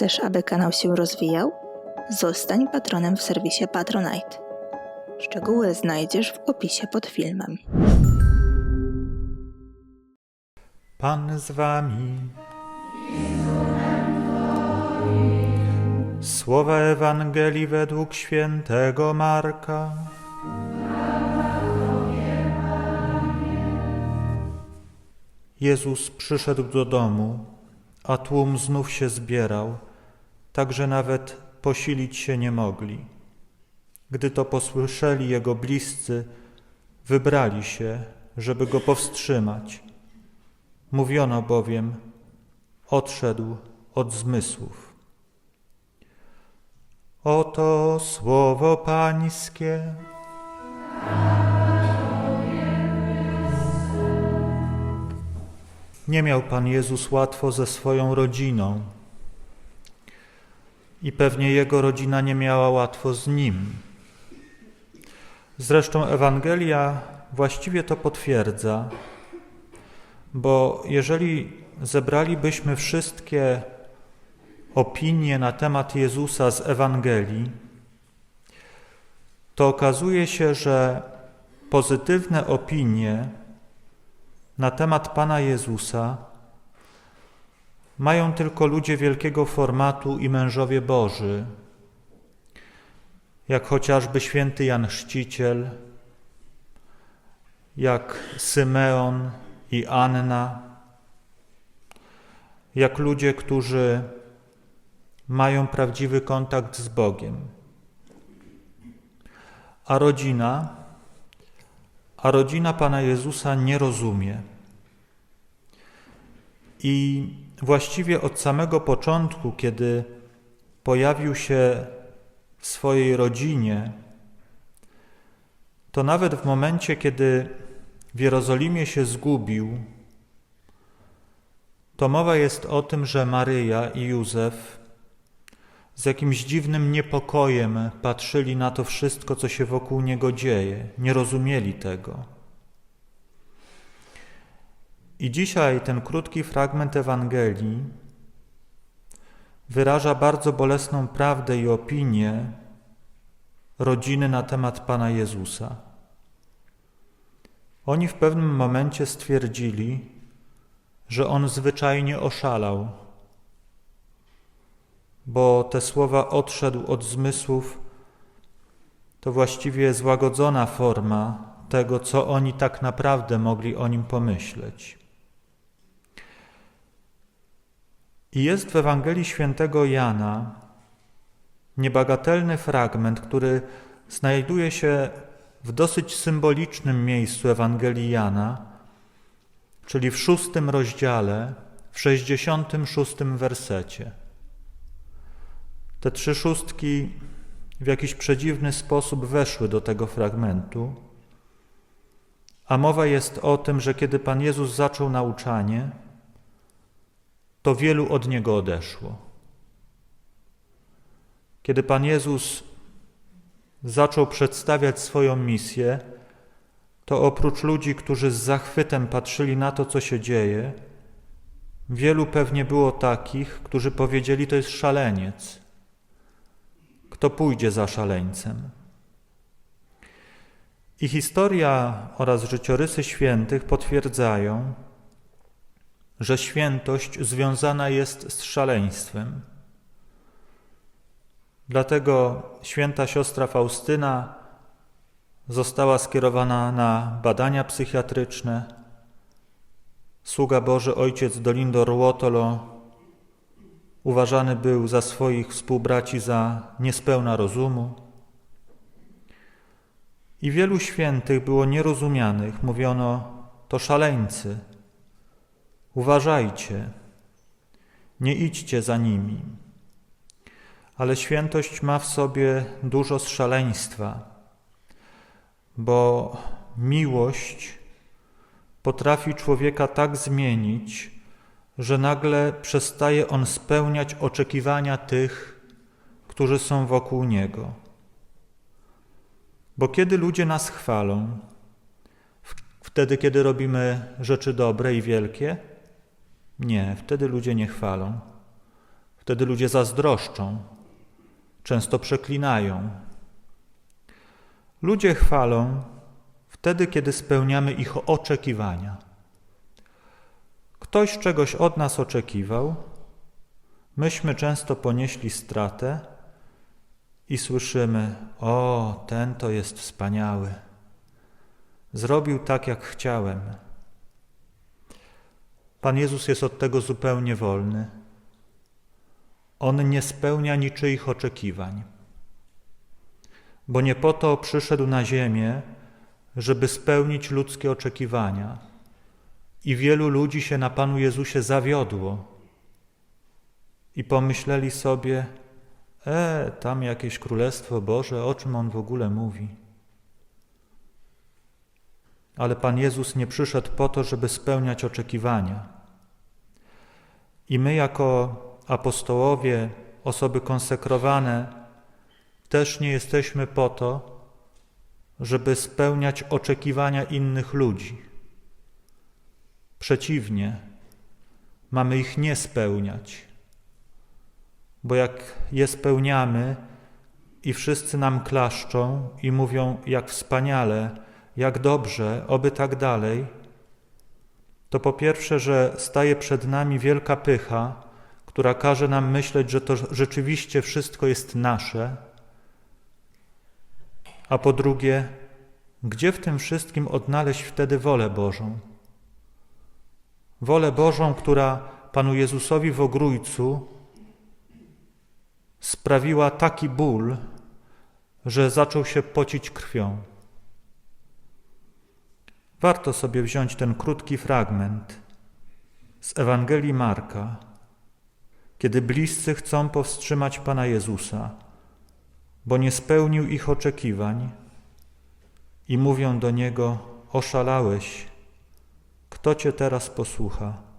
Chcesz, aby kanał się rozwijał? Zostań patronem w serwisie Patronite. Szczegóły znajdziesz w opisie pod filmem. Pan z wami. Słowa Ewangelii według świętego Marka. Jezus przyszedł do domu, a tłum znów się zbierał, tak że nawet posilić się nie mogli. Gdy to posłyszeli jego bliscy, wybrali się, żeby go powstrzymać. Mówiono bowiem, odszedł od zmysłów. Oto słowo Pańskie. Nie miał Pan Jezus łatwo ze swoją rodziną i pewnie jego rodzina nie miała łatwo z nim. Zresztą Ewangelia właściwie to potwierdza, bo jeżeli zebralibyśmy wszystkie opinie na temat Jezusa z Ewangelii, to okazuje się, że pozytywne opinie na temat Pana Jezusa mają tylko ludzie wielkiego formatu i mężowie Boży, jak chociażby święty Jan Chrzciciel, jak Symeon i Anna, jak ludzie, którzy mają prawdziwy kontakt z Bogiem. A rodzina, a rodzina Pana Jezusa nie rozumie. I właściwie od samego początku, kiedy pojawił się w swojej rodzinie, to nawet w momencie, kiedy w Jerozolimie się zgubił, to mowa jest o tym, że Maryja i Józef z jakimś dziwnym niepokojem patrzyli na to wszystko, co się wokół niego dzieje, nie rozumieli tego. I dzisiaj ten krótki fragment Ewangelii wyraża bardzo bolesną prawdę i opinię rodziny na temat Pana Jezusa. Oni w pewnym momencie stwierdzili, że on zwyczajnie oszalał, bo te słowa odszedł od zmysłów to właściwie złagodzona forma tego, co oni tak naprawdę mogli o nim pomyśleć. I jest w Ewangelii świętego Jana niebagatelny fragment, który znajduje się w dosyć symbolicznym miejscu Ewangelii Jana, czyli w szóstym rozdziale, w sześćdziesiątym szóstym wersecie. Te trzy szóstki w jakiś przedziwny sposób weszły do tego fragmentu, a mowa jest o tym, że kiedy Pan Jezus zaczął nauczanie, to wielu od Niego odeszło. Kiedy Pan Jezus zaczął przedstawiać swoją misję, to oprócz ludzi, którzy z zachwytem patrzyli na to, co się dzieje, wielu pewnie było takich, którzy powiedzieli: To jest szaleniec. Kto pójdzie za szaleńcem? I historia oraz życiorysy świętych potwierdzają, że świętość związana jest z szaleństwem. Dlatego święta siostra Faustyna została skierowana na badania psychiatryczne. Sługa Boży ojciec Dolindo Ruotolo uważany był za swoich współbraci za niespełna rozumu. I wielu świętych było nierozumianych, mówiono to szaleńcy. Uważajcie, nie idźcie za nimi. Ale świętość ma w sobie dużo z szaleństwa, bo miłość potrafi człowieka tak zmienić, że nagle przestaje on spełniać oczekiwania tych, którzy są wokół niego. Bo kiedy ludzie nas chwalą, wtedy, kiedy robimy rzeczy dobre i wielkie, nie, wtedy ludzie nie chwalą. Wtedy ludzie zazdroszczą, często przeklinają. Ludzie chwalą wtedy, kiedy spełniamy ich oczekiwania. Ktoś czegoś od nas oczekiwał, myśmy często ponieśli stratę i słyszymy: O, ten to jest wspaniały. Zrobił tak, jak chciałem. Pan Jezus jest od tego zupełnie wolny. On nie spełnia niczyich oczekiwań, bo nie po to przyszedł na ziemię, żeby spełnić ludzkie oczekiwania. I wielu ludzi się na Panu Jezusie zawiodło i pomyśleli sobie: E, tam jakieś Królestwo Boże, o czym on w ogóle mówi? Ale Pan Jezus nie przyszedł po to, żeby spełniać oczekiwania. I my, jako apostołowie, osoby konsekrowane, też nie jesteśmy po to, żeby spełniać oczekiwania innych ludzi. Przeciwnie, mamy ich nie spełniać, bo jak je spełniamy i wszyscy nam klaszczą i mówią, jak wspaniale, jak dobrze, oby tak dalej, to po pierwsze, że staje przed nami wielka pycha, która każe nam myśleć, że to rzeczywiście wszystko jest nasze, a po drugie, gdzie w tym wszystkim odnaleźć wtedy wolę Bożą? Wolę Bożą, która Panu Jezusowi w ogrójcu sprawiła taki ból, że zaczął się pocić krwią. Warto sobie wziąć ten krótki fragment z Ewangelii Marka, kiedy bliscy chcą powstrzymać Pana Jezusa, bo nie spełnił ich oczekiwań i mówią do Niego: Oszalałeś, kto Cię teraz posłucha?